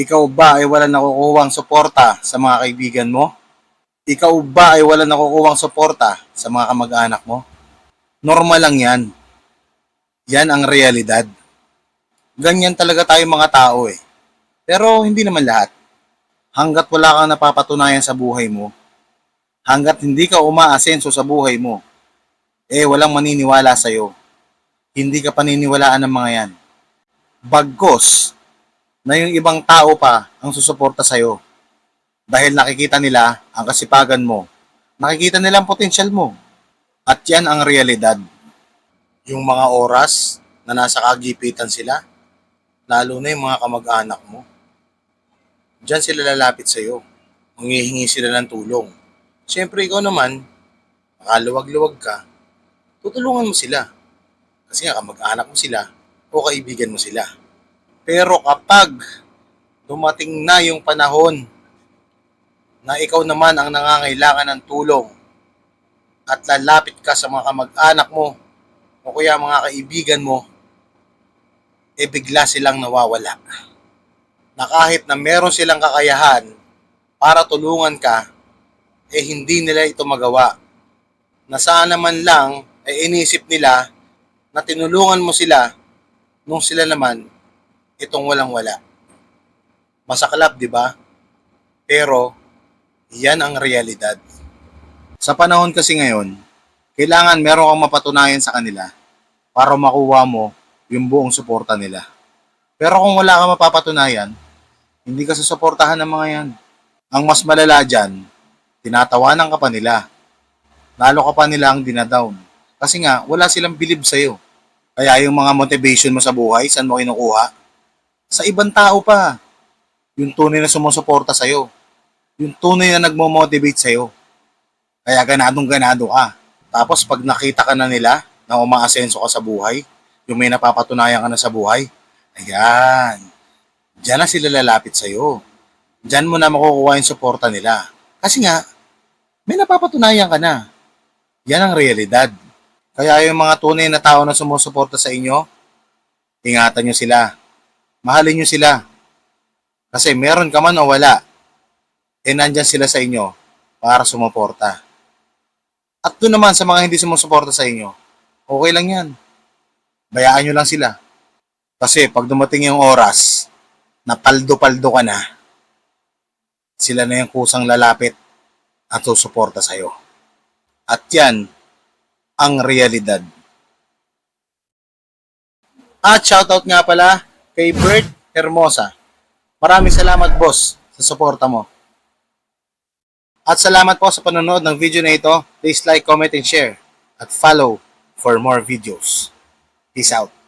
Ikaw ba ay wala nakukuhang suporta sa mga kaibigan mo? Ikaw ba ay wala nakukuhang suporta sa mga kamag-anak mo? Normal lang yan. Yan ang realidad. Ganyan talaga tayo mga tao eh. Pero hindi naman lahat. Hanggat wala kang napapatunayan sa buhay mo, hanggat hindi ka umaasenso sa buhay mo, eh walang maniniwala sa'yo. Hindi ka paniniwalaan ng mga yan. Bagkos na yung ibang tao pa ang susuporta sa'yo. Dahil nakikita nila ang kasipagan mo. Nakikita nila ang potensyal mo. At yan ang realidad. Yung mga oras na nasa kagipitan sila, lalo na yung mga kamag-anak mo, Diyan sila lalapit sa iyo. Manghihingi sila ng tulong. Siyempre, ikaw naman, makaluwag-luwag ka, tutulungan mo sila. Kasi nga, kamag-anak mo sila o kaibigan mo sila. Pero kapag dumating na yung panahon na ikaw naman ang nangangailangan ng tulong at lalapit ka sa mga kamag-anak mo o kaya mga kaibigan mo, eh bigla silang nawawala na kahit na meron silang kakayahan para tulungan ka, eh hindi nila ito magawa. Na sana man lang ay inisip nila na tinulungan mo sila nung sila naman itong walang-wala. Masaklap, di ba? Pero, yan ang realidad. Sa panahon kasi ngayon, kailangan meron kang mapatunayan sa kanila para makuha mo yung buong suporta nila. Pero kung wala kang mapapatunayan, hindi ka susuportahan ng mga yan. Ang mas malala dyan, tinatawanan ka pa nila. Lalo ka pa nila ang dinadown. Kasi nga, wala silang bilib sa'yo. Kaya yung mga motivation mo sa buhay, saan mo kinukuha? Sa ibang tao pa. Yung tunay na sumusuporta sa'yo. Yung tunay na nagmo-motivate sa'yo. Kaya ganadong ganado ka. Tapos pag nakita ka na nila na umaasenso ka sa buhay, yung may napapatunayan ka na sa buhay, ayan, Diyan na sila lalapit sa'yo. Diyan mo na makukuha yung suporta nila. Kasi nga, may napapatunayan ka na. Yan ang realidad. Kaya yung mga tunay na tao na sumusuporta sa inyo, ingatan nyo sila. Mahalin nyo sila. Kasi meron ka man o wala, eh nandyan sila sa inyo para sumuporta. At doon naman sa mga hindi sumusuporta sa inyo, okay lang yan. Bayaan nyo lang sila. Kasi pag dumating yung oras, na paldo-paldo ka na, sila na yung kusang lalapit at susuporta sa'yo. At yan ang realidad. At shoutout nga pala Bert Hermosa. Maraming salamat boss sa suporta mo. At salamat po sa panonood ng video na ito. Please like, comment, and share. At follow for more videos. Peace out.